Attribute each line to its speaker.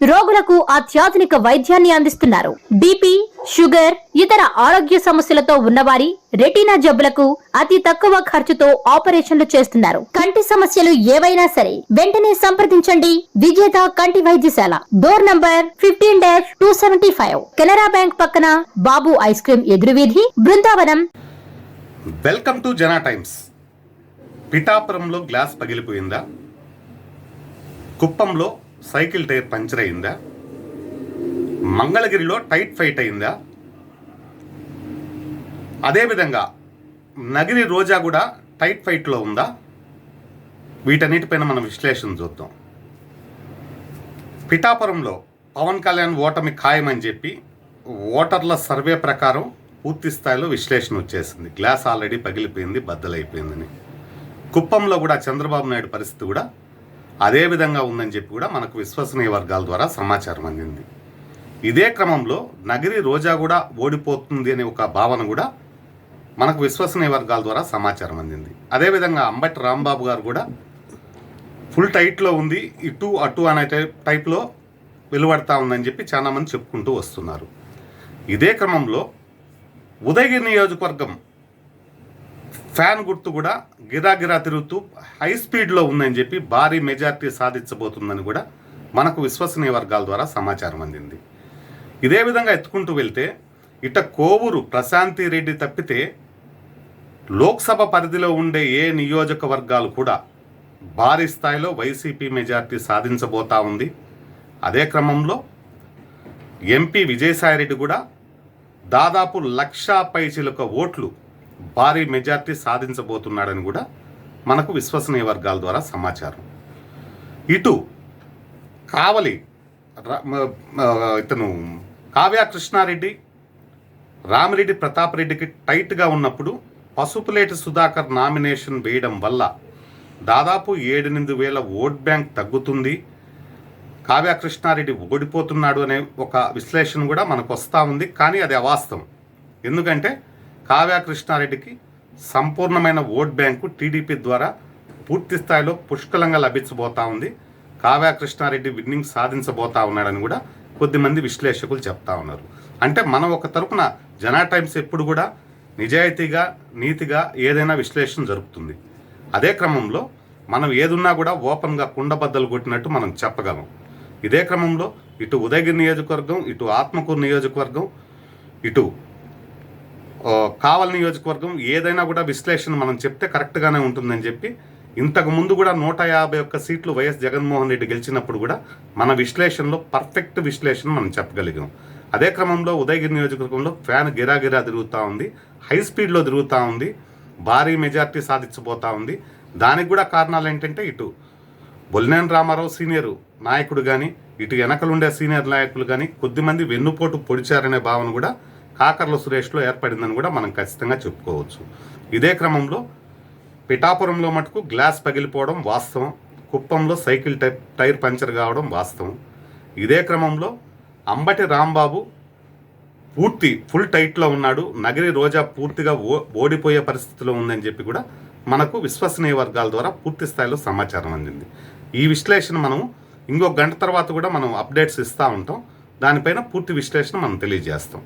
Speaker 1: రోగులకు అత్యాధునిక వైద్యాన్ని అందిస్తున్నారు. బీపీ షుగర్ ఇతర ఆరోగ్య సమస్యలతో ఉన్నవారి రెటీనా జబ్బులకు అతి తక్కువ ఖర్చుతో ఆపరేషన్లు చేస్తున్నారు. కంటి సమస్యలు ఏవైనా సరే వెంటనే సంప్రదించండి. విజేత కంటి వైద్యశాల. Door number fifteen dash two seventy five. Canara bank పక్కన Babu ice cream ఎదురువీధి Brindavanam.
Speaker 2: Welcome to Jana times. పిఠాపురంలో గ్లాస్ పగిలిపోయిందా? కుప్పంలో సైకిల్ టైర్ పంచర్ అయిందా? మంగళగిరిలో టైట్ ఫైట్ అయిందా? అదేవిధంగా నగిరి రోజా కూడా టైట్ ఫైట్లో ఉందా? వీటన్నిటిపైన మనం విశ్లేషణ చూద్దాం. పిఠాపురంలో పవన్ కళ్యాణ్ ఓటమి ఖాయమని చెప్పి ఓటర్ల సర్వే ప్రకారం పూర్తి స్థాయిలో విశ్లేషణ వచ్చేసింది. గ్లాస్ ఆల్రెడీ పగిలిపోయింది బద్దలైపోయిందని. కుప్పంలో కూడా చంద్రబాబు నాయుడు పరిస్థితి కూడా అదే విధంగా ఉందని చెప్పి కూడా మనకు విశ్వసనీయ వర్గాల ద్వారా సమాచారం అందింది. ఇదే క్రమంలో నగిరి రోజా కూడా ఓడిపోతుంది అనే ఒక భావన కూడా మనకు విశ్వసనీయ వర్గాల ద్వారా సమాచారం అందింది. అదేవిధంగా అంబటి రాంబాబు గారు కూడా ఫుల్ టైట్లో ఉంది ఇటు అటు అనే టైప్ టైప్లో వెలువడతా ఉందని చెప్పి చాలా మంది చెప్పుకుంటూ వస్తున్నారు. ఇదే క్రమంలో ఉదయగిరి నియోజకవర్గం ఫ్యాన్ గుర్తు కూడా గిరాగిరా తిరుగుతూ హై స్పీడ్లో ఉందని చెప్పి భారీ మెజార్టీ సాధించబోతుందని కూడా మనకు విశ్వసనీయ వర్గాల ద్వారా సమాచారం అందింది. ఇదే విధంగా ఎత్తుకుంటూ వెళ్తే ఇట కోవూరు ప్రశాంతి రెడ్డి తప్పితే లోక్సభ పరిధిలో ఉండే ఏ నియోజకవర్గాలు కూడా భారీ స్థాయిలో వైసీపీ మెజార్టీ సాధించబోతా ఉంది. అదే క్రమంలో ఎంపీ విజయసాయిరెడ్డి కూడా దాదాపు లక్షా పైచిలక ఓట్లు భారీ మెజార్టీ సాధించబోతున్నాడని కూడా మనకు విశ్వసనీయ వర్గాల ద్వారా సమాచారం. ఇటు కావలి ఇతను కావ్య కృష్ణారెడ్డి రామిరెడ్డి ప్రతాప్ రెడ్డికి టైట్గా ఉన్నప్పుడు పసుపులేటి సుధాకర్ నామినేషన్ వేయడం వల్ల దాదాపు ఏడెనిమిది వేల ఓట్ బ్యాంక్ తగ్గుతుంది. కావ్య కృష్ణారెడ్డి ఓడిపోతున్నాడు అనే ఒక విశ్లేషణ కూడా మనకు వస్తూ ఉంది. కానీ అది అవాస్తవం. ఎందుకంటే కావ్య కృష్ణారెడ్డికి సంపూర్ణమైన ఓట్ బ్యాంకు టీడీపీ ద్వారా పూర్తి స్థాయిలో పుష్కలంగా లభించబోతా ఉంది. కావ్య కృష్ణారెడ్డి విన్నింగ్ సాధించబోతా ఉన్నాడని కూడా కొద్దిమంది విశ్లేషకులు చెప్తా ఉన్నారు. అంటే మనం ఒక తరపున జనా టైమ్స్ ఎప్పుడు కూడా నిజాయితీగా నీతిగా ఏదైనా విశ్లేషణ జరుపుతుంది. అదే క్రమంలో మనం ఏదున్నా కూడా ఓపెన్గా కుండబద్దలు కొట్టినట్టు మనం చెప్పగలం. ఇదే క్రమంలో ఇటు ఉదయగిరి నియోజకవర్గం ఇటు ఆత్మకూరు నియోజకవర్గం ఇటు కావలి నియోజకవర్గం ఏదైనా కూడా విశ్లేషణ మనం చెప్తే కరెక్ట్గానే ఉంటుందని చెప్పి ఇంతకు ముందు కూడా నూట యాభై ఒక్క సీట్లు వైఎస్ జగన్మోహన్ రెడ్డి గెలిచినప్పుడు కూడా మన విశ్లేషణలో పర్ఫెక్ట్ విశ్లేషణ మనం చెప్పగలిగాం. అదే క్రమంలో ఉదయగిరి నియోజకవర్గంలో ఫ్యాన్ గిరాగిరా తిరుగుతూ ఉంది హై స్పీడ్లో తిరుగుతూ ఉంది భారీ మెజార్టీ సాధించబోతా ఉంది. దానికి కూడా కారణాలు ఏంటంటే ఇటు బొల్లినేని రామారావు సీనియర్ నాయకుడు కానీ ఇటు వెనకలుండే సీనియర్ నాయకులు కానీ కొద్దిమంది వెన్నుపోటు పొడిచారనే భావన కూడా కాకర్ల సురేష్లో ఏర్పడిందని కూడా మనం ఖచ్చితంగా చెప్పుకోవచ్చు. ఇదే క్రమంలో పిఠాపురంలో మటుకు గ్లాస్ పగిలిపోవడం వాస్తవం. కుప్పంలో సైకిల్ టై టైర్ పంచర్ కావడం వాస్తవం. ఇదే క్రమంలో అంబటి రాంబాబు పూర్తి ఫుల్ టైట్లో ఉన్నాడు. నగరి రోజా పూర్తిగా ఓ ఓడిపోయే పరిస్థితిలో ఉందని చెప్పి కూడా మనకు విశ్వసనీయ వర్గాల ద్వారా పూర్తి స్థాయిలో సమాచారం అందింది. ఈ విశ్లేషణ మనం ఇంకో గంట తర్వాత కూడా మనం అప్డేట్స్ ఇస్తూ ఉంటాం. దానిపైన పూర్తి విశ్లేషణ మనం తెలియజేస్తాం.